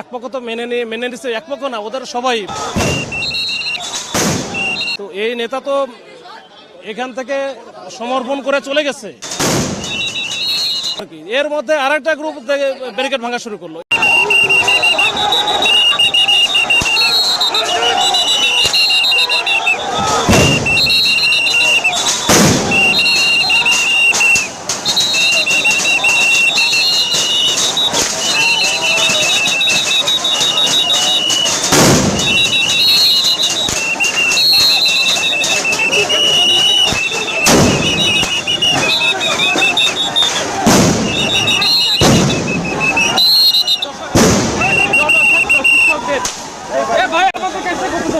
এক পক্ষ তো মেনে নিয়ে মেনে নিচ্ছে একপক্ষ না, ওদের সবাই তো এই নেতা তো এখান থেকে সমর্পণ করে চলে গেছে। এর মধ্যে আরেকটা গ্রুপ ব্যারিকেড ভাঙা শুরু করল ভাই কাজী ভাই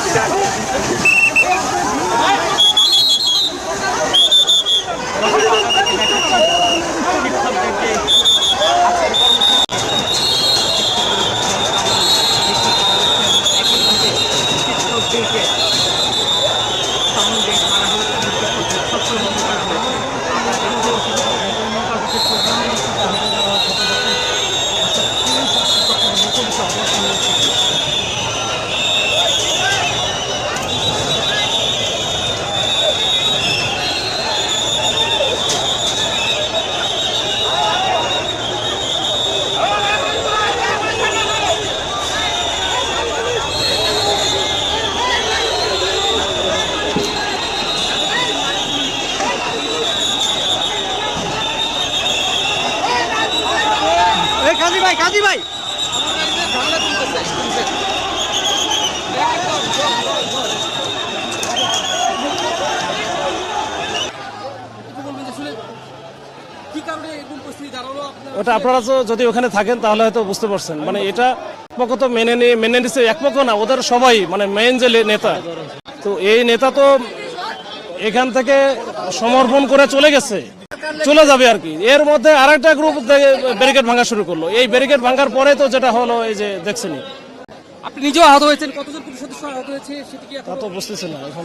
কি কারণে এরকম পরিস্থিতি দাঁড়াল আপনার ওটা আপনারা যদি ওখানে থাকেন, তাহলে হয়তো বুঝতে পারছেন। মানে এটা পক্ষ তো মেনে নিয়ে মেনে নিচ্ছে এক পক্ষ না, ওদের সবাই মানে মেইন যে নেতা। তো এই নেতা তো এখান থেকে সমর্পণ করে চলে গেছে। চলে যাবে আর কি। এর মধ্যে আরেকটা গ্রুপ ব্যারিকেড ভাঙা শুরু করল। এই ব্যারিকেড ভাঙার পরে তো যেটা হলো এই যে দেখছেন আপনি নিজেও আহত হয়েছেন? কতজন পুলিশ সদস্য আহত হয়েছে? সেটি কি তা তো বুঝতেছি না। এখন